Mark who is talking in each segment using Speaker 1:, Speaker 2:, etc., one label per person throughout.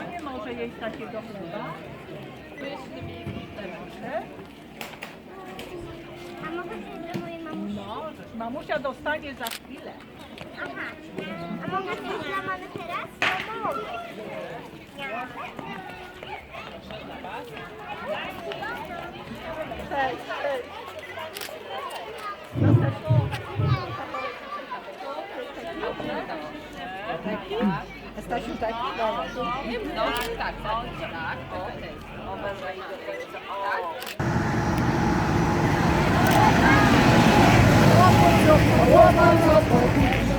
Speaker 1: No nie może jeść takiego chleba.
Speaker 2: A mogę zjeść dla mojej mamusi?
Speaker 1: Możesz. Mamusia dostanie za chwilę.
Speaker 2: Aha. A mogę zjeść dla mamy teraz? No mogę.
Speaker 1: Cześć, cześć. Stasiu, tak? Dobra.
Speaker 3: No tak, tak, tak, okej.
Speaker 1: Obejrzaj do końca. O.
Speaker 2: Panie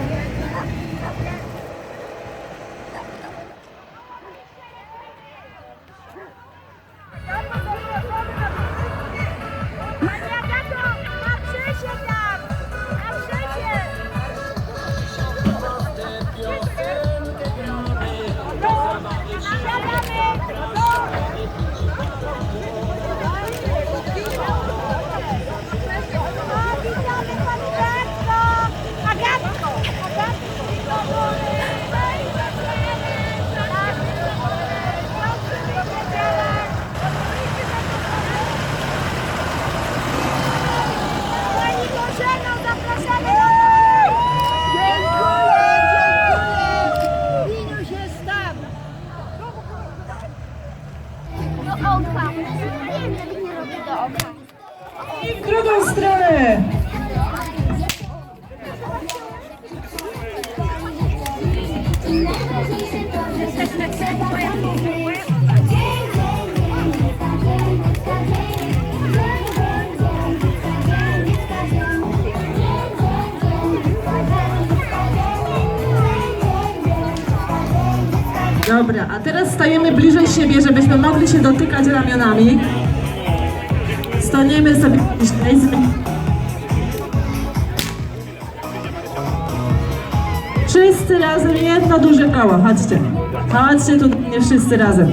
Speaker 4: Dobra, a teraz stajemy bliżej siebie, żebyśmy mogli się dotykać ramionami. Staniemy sobie bliżej. Wszyscy razem, jedno duże koło, chodźcie. Chodźcie tu, nie wszyscy razem.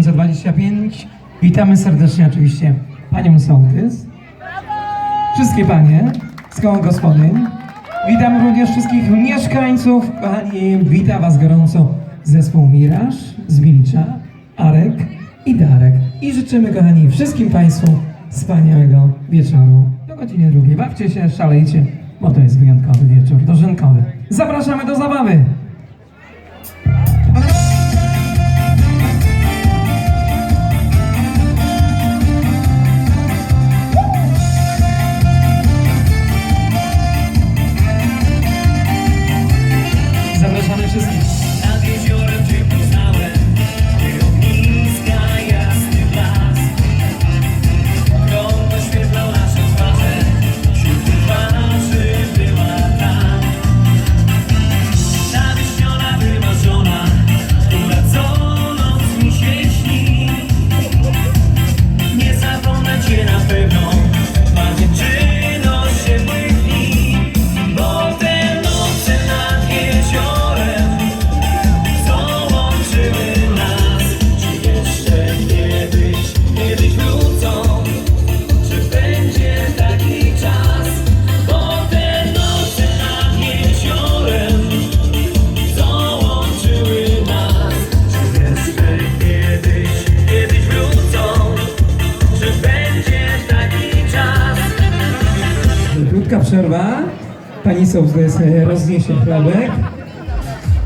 Speaker 4: 2025. Witamy serdecznie oczywiście panią sołtys, wszystkie panie z koło gospodyń. Witam również wszystkich mieszkańców. Kochani, wita was gorąco zespół Miraż z Arek i Darek. I życzymy, kochani, wszystkim państwu wspaniałego wieczoru do godziny drugiej. Bawcie się, szalejcie,
Speaker 1: bo to jest wyjątkowy wieczór dożynkowy. Zapraszamy do zabawy! Ewa. Pani Sołdys e, rozniesie chlebek.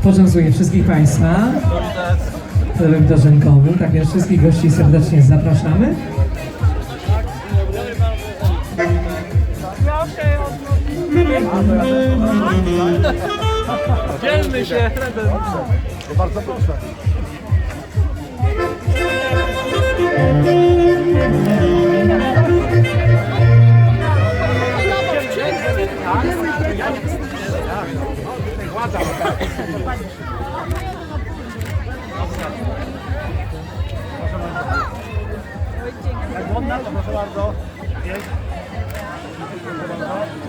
Speaker 1: Poczęstuje wszystkich Państwa. Chlebek dożynkowy. Tak więc wszystkich gości serdecznie zapraszamy.
Speaker 5: Dzielmy się. Bardzo proszę. Jak wodna, to proszę bardzo. Jest. Proszę bardzo.